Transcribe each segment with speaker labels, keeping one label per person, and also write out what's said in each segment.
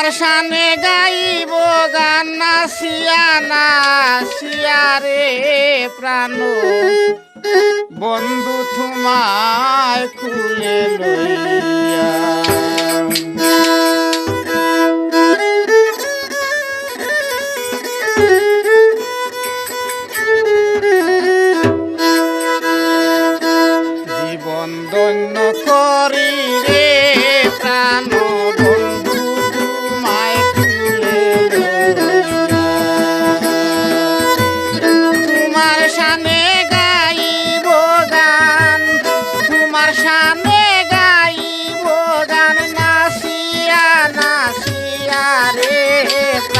Speaker 1: তোমার সামনে গাইব গান নাচিয়া নাচিয়া রে প্রাণ। বন্ধ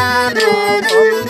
Speaker 1: কানো বন্ধু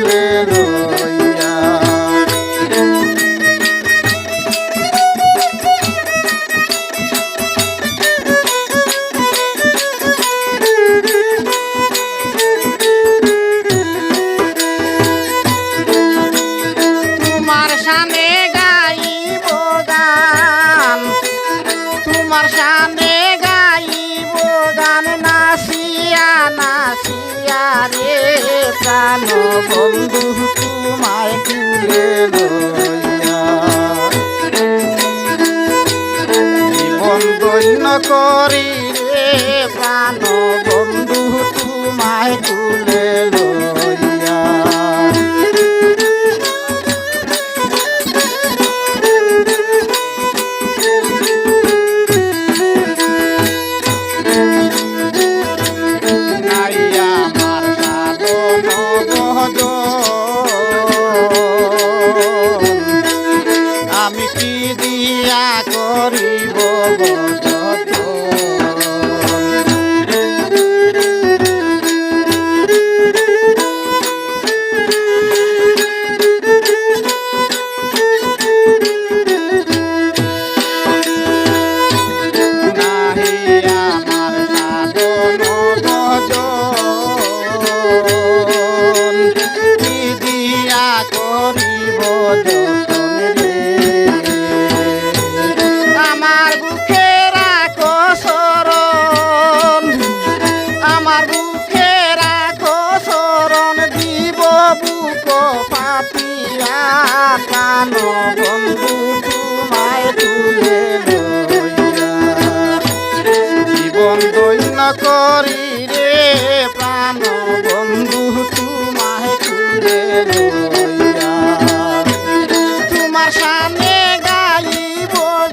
Speaker 1: Little. প্রাণ বন্ধু তোমায় তুলে জীবন দৈন্য করি করি রে প্রাণ বন্ধু, তোমায় তুলে তোমার সামনে গাই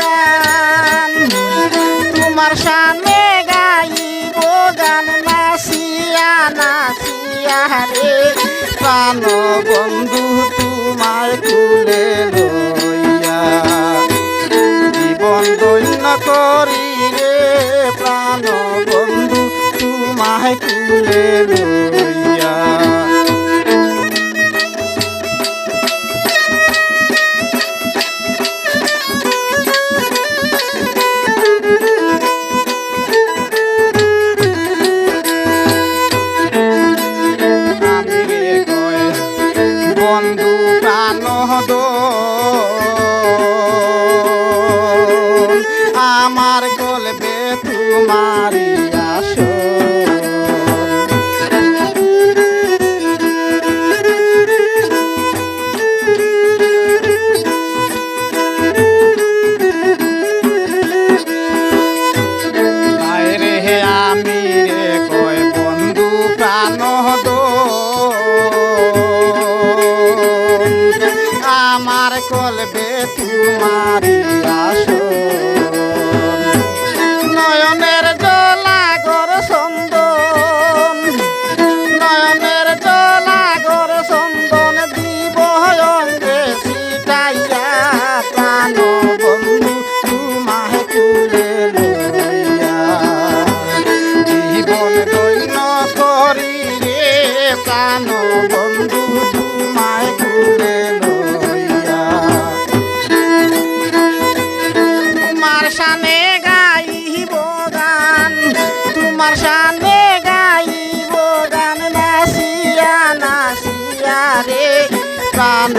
Speaker 1: গান, তোমার সামনে গাইব গান নাসিয়া নাসিয়া রে। প্রাণ বন্ধু, তোমায় তুলে হায় কুলের আমার কলবে তোমারি আসো নয়নে তোমার সামনে গাইব গান তোমার সামনে গাইব গান নাসিয়া নাসিয়া রে প্রাণ